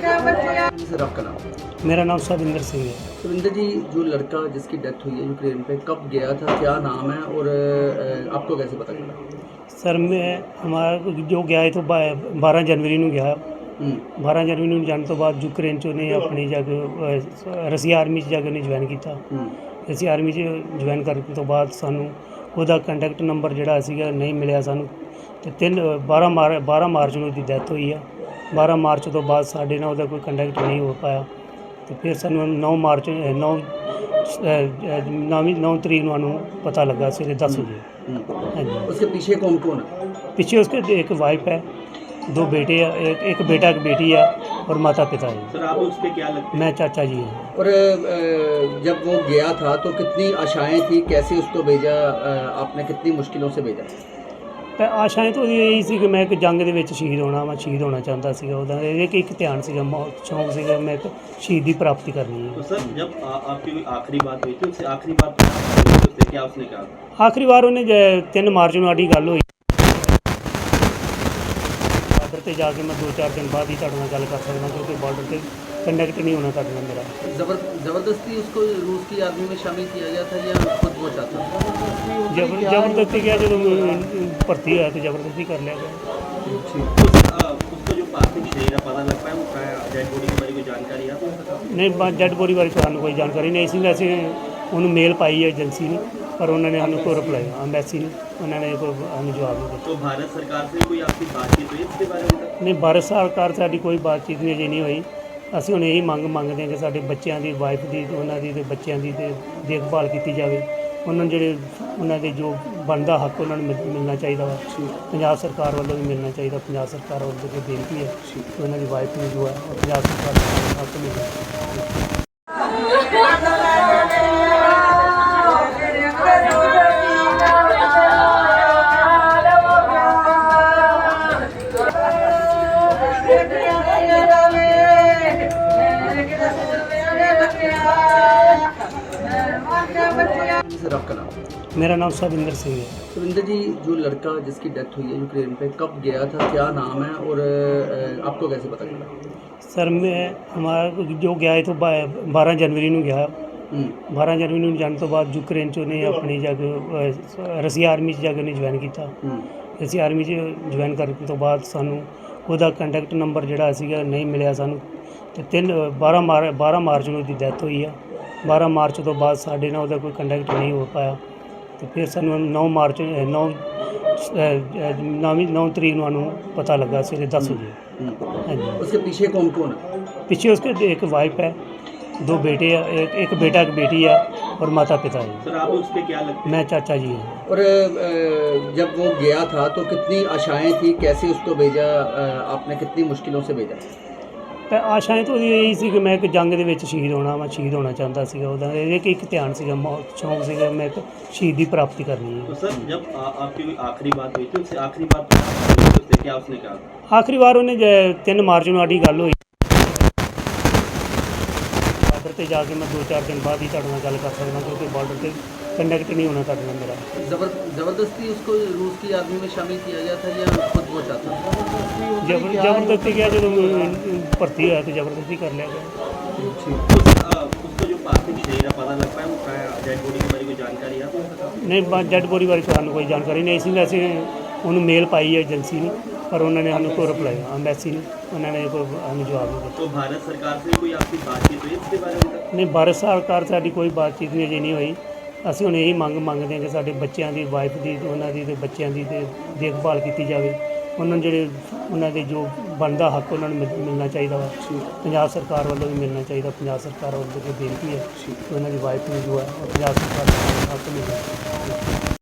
Sir आपका नाम मेरा नाम सविंदर सिंह है सुरिंदर जी जो लड़का जिसकी डेथ हुई है यूक्रेन पे कब गया था क्या नाम है और अ, आपको कैसे पता चला ਸਰ ਮੈਂ ਹਮਾਰਾ ਜੋ ਗਿਆ ਇਹ ਤੋਂ 12 ਜਨਵਰੀ ਨੂੰ ਗਿਆ हम्म, 12 ਜਨਵਰੀ ਨੂੰ ਜਾਣ ਤੋਂ ਬਾਅਦ ਯੂਕਰੇਨ ਚ ਉਹਨੇ ਆਪਣੀ ਜਾ ਕੇ ਅਹ, ਰਸੀਆ ਆਰਮੀ ਚ ਜਾ ਕੇ ਉਹਨੇ ਜੁਆਇਨ ਕੀਤਾ हम्म, ਅਸੀਂ ਆਰਮੀ 'ਚ ਜੁਆਇਨ ਕਰਨ ਤੋਂ ਬਾਅਦ ਸਾਨੂੰ ਉਹਦਾ ਕੰਟੈਕਟ ਨੰਬਰ ਜਿਹੜਾ ਸੀਗਾ ਨਹੀਂ ਮਿਲਿਆ ਸਾਨੂੰ ਤੇ ਤਿੰਨ 12 ਮਾਰ 12 ਮਾਰਚ ਨੂੰ ਉਹਦੀ ਡੈਥ ਹੋਈ ਆ 12 ਮਾਰਚ ਤੋਂ ਬਾਅਦ ਸਾਡੇ ਨਾਲ ਉਹਦਾ ਕੋਈ ਕੰਟੈਕਟ ਨਹੀਂ ਹੋ ਪਾਇਆ ਤੇ ਫਿਰ ਸਾਨੂੰ 9 ਮਾਰਚ 9 ਨੌਵੀਂ 9 ਤਰੀਕ ਨੂੰ ਸਾਨੂੰ ਪਤਾ ਲੱਗਾ ਸਵੇਰੇ 10 ਵਜੇ हम्म। ਹਾਂਜੀ उसके पीछे कौन कौन है पीछे उसके एक वाइफ है दो बेटे हैं एक एक बेटा एक बेटी है और माता पिता है सर आप उस पर क्या लगता मैं चाचा जी हूँ और अ, जब वो गया था तो कितनी आशाएं थी कैसे उसको भेजा अ, आपने कितनी मुश्किलों से भेजा ਤਾਂ ਆਸ਼ਾਏ ਤਾਂ ਉਹਦੀ ਇਹੀ ਸੀ ਕਿ ਮੈਂ ਇੱਕ ਜੰਗ ਦੇ ਵਿੱਚ ਸ਼ਹੀਦ ਹੋਣਾ ਮੈਂ ਸ਼ਹੀਦ ਹੋਣਾ ਚਾਹੁੰਦਾ ਸੀਗਾ ਉਹਦਾ ਇਹ ਕਿ ਇੱਕ ਧਿਆਨ ਸੀਗਾ ਮੌਤ ਸ਼ੌਂਕ ਸੀਗਾ ਮੈਂ ਇੱਕ ਸ਼ਹੀਦ ਦੀ ਪ੍ਰਾਪਤੀ ਕਰਨੀ ਹੈ। ਆਖਰੀ ਵਾਰ ਉਹਨੇ ਜ- ਤਿੰਨ ਮਾਰਚ ਨੂੰ ਸਾਡੀ ਗੱਲ ਹੋਈ। ਬਾਰਡਰ ਤੇ ਜਾ ਕੇ ਮੈਂ 2-4 ਦਿਨ ਬਾਅਦ ਹੀ ਤੁਹਾਡੇ ਨਾਲ ਗੱਲ ਕਰ ਸਕਦਾ ਕਿਉਂਕਿ ਬਾਰਡਰ ਤੇ ਕੰਟੈਕਟ ਨਹੀਂ ਹੋਣਾ ਤੁਹਾਡੇ ਨਾਲ ਮੇਰਾ जबर जबरदस्ती उसको रूस की आर्मी में शामिल किया गया था या खुद वो चाहता था ਜਬਰ ਜ਼ਬਰਦਸਤੀ ਗਿਆ ਜਦੋਂ ਅਹ, ਭਰਤੀ ਹੋਇਆ ਤੇ ਜ਼ਬਰਦਸਤੀ ਕਰ ਲਿਆ ਗਿਆ तो सर आ, उसका जो पार्थिव शरीर है पता लग पाया वो क्या डेड बॉडी के बारे में कोई जानकारी है आपको ਨਹੀਂ ਡੈਡ ਬੋਡੀ ਬਾਰੇ ਸਾਨੂੰ ਕੋਈ ਜਾਣਕਾਰੀ ਨਹੀਂ ਸੀ ਵੈਸੇ ਉਹਨੂੰ ਮੇਲ ਪਾਈ ਹੈ ਏਜੰਸੀ ਨੇ ਪਰ ਉਹਨਾਂ ਨੇ ਸਾਨੂੰ ਕੋਈ ਰਿਪਲਾਈ ਐਮਬੈਸੀ ਨੇ ਉਹਨਾਂ ਨੇ ਕੋਈ ਸਾਨੂੰ ਜਵਾਬ ਨਹੀਂ ਦਿੱਤਾ तो भारत सरकार से कोई आपकी बातचीत हुई इसके बारे में ਨਹੀਂ ਭਾਰਤ ਸਰਕਾਰ ਸਾਡੀ ਕੋਈ ਬਾਤਚੀਤ ਨਹੀਂ ਅਜੇ ਨਹੀਂ ਹੋਈ ਅਸੀਂ ਹੁਣ ਇਹੀ ਮੰਗ ਮੰਗਦੇ ਹਾਂ ਕਿ ਸਾਡੇ ਬੱਚਿਆਂ ਦੀ ਵਾਈਫ ਦੀ ਤੇ ਉਹਨਾਂ ਦੀ ਤੇ ਬੱਚਿਆਂ ਦੀ ਤੇ ਦੇਖਭਾਲ ਕੀਤੀ ਜਾਵੇ। ਉਹਨਾਂ ਨੂੰ ਜਿਹੜੇ ਉਹਨਾਂ ਦੇ ਜੋ ਬਣਦਾ ਹੱਕ ਉਹਨਾਂ ਨੂੰ ਮਿਲ- ਮਿਲਣਾ ਚਾਹੀਦਾ ਵਾ। ਪੰਜਾਬ ਸਰਕਾਰ ਵੱਲੋਂ ਵੀ ਮਿਲਣਾ ਚਾਹੀਦਾ। ਪੰਜਾਬ ਸਰਕਾਰ ਵੱਲੋਂ ਕੋਈ ਬੇਨਤੀ ਹੈ ਕਿ ਉਹਨਾਂ ਦੀ ਵਾਈਫ ਨੂੰ ਜੋ ਹੈ ਉਹ ਪੰਜਾਬ ਸਰਕਾਰ ਦਾ ਹੱਕ ਮਿਲੇ। सर आपका नाम ਮੇਰਾ ਨਾਮ ਸਵਿੰਦਰ ਸਿੰਘ ਹੈ सुरिंदर जी जो लड़का जिसकी डेथ हुई है यूक्रेन पे कब गया था क्या नाम है और अ, आपको कैसे पता चला ਸਰ ਮੈਂ ਹਮਾਰਾ ਜੋ ਗਿਆ ਇਹ ਤੋਂ 12 ਜਨਵਰੀ ਨੂੰ ਗਿਆ हम्म, 12 ਜਨਵਰੀ ਨੂੰ ਜਾਣ ਤੋਂ ਬਾਅਦ ਯੂਕਰੇਨ ਚ ਉਹਨੇ ਆਪਣੀ ਜਾ ਕੇ ਅਹ, ਰਸੀਆ ਆਰਮੀ ਚ ਜਾ ਕੇ ਉਹਨੇ ਜੁਆਇਨ ਕੀਤਾ हम्म, ਅਸੀਂ ਆਰਮੀ 'ਚ ਜੁਆਇਨ ਕਰਨ ਤੋਂ ਬਾਅਦ ਸਾਨੂੰ ਉਹਦਾ ਕੰਟੈਕਟ ਨੰਬਰ ਜਿਹੜਾ ਸੀਗਾ ਨਹੀਂ ਮਿਲਿਆ ਸਾਨੂੰ ਤੇ ਤਿੰਨ 12 ਮਾਰ 12 ਮਾਰਚ ਨੂੰ ਉਹਦੀ ਡੈਥ ਹੋਈ ਆ 12 ਮਾਰਚ ਤੋਂ ਬਾਅਦ ਸਾਡੇ ਨਾਲ ਉਹਦਾ ਕੋਈ ਕੰਟੈਕਟ ਨਹੀਂ ਹੋ ਪਾਇਆ ਤੇ ਫਿਰ ਸਾਨੂੰ 9 ਮਾਰਚ 9 ਨਾਮੀ 9 ਤਰੀਕ ਨੂੰ ਸਾਨੂੰ ਪਤਾ ਲੱਗਾ ਸਵੇਰੇ 10 ਵਜੇ ਹਾਂਜੀ उसके पीछे कौन कौन है पीछे उसके एक वाइफ है दो बेटे हैं एक एक बेटा एक बेटी है और माता पिता है सर आप उसके क्या लगते मैं चाचा जी हूँ और अ, जब वो गया था तो कितनी आशाएं थी कैसे उसको भेजा अ, आपने कितनी मुश्किलों से भेजा ਤੇ ਆਸ਼ਾਏ ਤੋਂ ਉਹਦੀ ਸੀ ਕਿ ਮੈਂ ਇੱਕ ਜੰਗ ਦੇ ਵਿੱਚ ਸ਼ਹੀਦ ਹੋਣਾ ਮੈਂ ਸ਼ਹੀਦ ਹੋਣਾ ਚਾਹੁੰਦਾ ਸੀਗਾ ਉਹਦਾ। ਇਹ ਕਿ ਇੱਕ ਧਿਆਨ ਸੀਗਾ ਮੌਤ ਸ਼ੌਂਕ ਸੀਗਾ ਮੈਂ ਇੱਕ ਸ਼ਹੀਦੀ ਪ੍ਰਾਪਤੀ ਕਰਨੀ ਹੈ। तो सर जब आ, आपकी कोई आखिरी बात हुई थी उससे आखिरी बात क्या हुई थी, ਆਖਰੀ ਵਾਰ ਉਹਨੇ ਜ- ਤਿੰਨ ਮਾਰਚ ਨੂੰ ਸਾਡੀ ਗੱਲ ਹੋਈ। ਬਾਰਡਰ ਤੇ ਜਾ ਕੇ ਮੈਂ 2-4 ਦਿਨ ਬਾਅਦ ਹੀ ਤੁਹਾਡੇ ਨਾਲ ਗੱਲ ਕਰ ਸਕਦਾ ਕਿਉਂਕਿ ਬਾਰਡਰ ਤੇ ਕੰਟੈਕਟ ਨਹੀਂ ਹੋਣਾ ਤੁਹਾਡੇ ਨਾਲ ਮੇਰਾ जबर जबरदस्ती उसको रूस की आर्मी में शामिल किया गया था या खुद वो चाहता था ਜ਼ਬਰ ਜ਼ਬਰਦਸਤੀ ਗਿਆ ਜਦੋਂ ਅਹ, ਭਰਤੀ ਹੋਇਆ ਤੇ ਜ਼ਬਰਦਸਤੀ ਕਰ ਲਿਆ ਗਿਆ तो सर आ, उसका जो पार्थिव शरीर है पता लग पाया वो क्या डेड बॉडी के बारे में कोई जानकारी है आपको ਨਹੀਂ ਡੈਡ ਬੋਡੀ ਬਾਰੇ ਸਾਨੂੰ ਕੋਈ ਜਾਣਕਾਰੀ ਨਹੀਂ ਸੀ ਵੈਸੇ ਉਹਨੂੰ ਮੇਲ ਪਾਈ ਹੈ ਏਜੰਸੀ ਨੇ ਪਰ ਉਹਨਾਂ ਨੇ ਸਾਨੂੰ ਕੋਈ ਰਿਪਲਾਈ ਐਮਬੈਸੀ ਨੇ ਉਹਨਾਂ ਨੇ ਕੋਈ ਸਾਨੂੰ ਜਵਾਬ ਨਹੀਂ ਦਿੱਤਾ तो भारत सरकार से कोई आपकी बातचीत हुई इसके बारे में ਨਹੀਂ ਭਾਰਤ ਸਰਕਾਰ ਸਾਡੀ ਕੋਈ ਬਾਤਚੀਤ ਨਹੀਂ ਅਜੇ ਨਹੀਂ ਹੋਈ ਅਸੀਂ ਹੁਣ ਇਹੀ ਮੰਗ ਮੰਗਦੇ ਹਾਂ ਕਿ ਸਾਡੇ ਬੱਚਿਆਂ ਦੀ ਵਾਈਫ ਦੀ ਤੇ ਉਹਨਾਂ ਦੀ ਤੇ ਬੱਚਿਆਂ ਦੀ ਤੇ ਦੇਖਭਾਲ ਕੀਤੀ ਜਾਵੇ। ਉਹਨਾਂ ਨੂੰ ਜਿਹੜੇ ਉਹਨਾਂ ਦੇ ਜੋ ਬਣਦਾ ਹੱਕ ਉਹਨਾਂ ਨੂੰ ਮਿਲ- ਮਿਲਣਾ ਚਾਹੀਦਾ ਵਾ। ਪੰਜਾਬ ਸਰਕਾਰ ਵੱਲੋਂ ਵੀ ਮਿਲਣਾ ਚਾਹੀਦਾ। ਪੰਜਾਬ ਸਰਕਾਰ ਵੱਲੋਂ ਕੋਈ ਬੇਨਤੀ ਹੈ ਕਿ ਉਹਨਾਂ ਦੀ ਵਾਈਫ ਨੂੰ ਜੋ ਹੈ ਉਹ ਪੰਜਾਬ ਸਰਕਾਰ ਦਾ ਹੱਕ ਮਿਲੇ।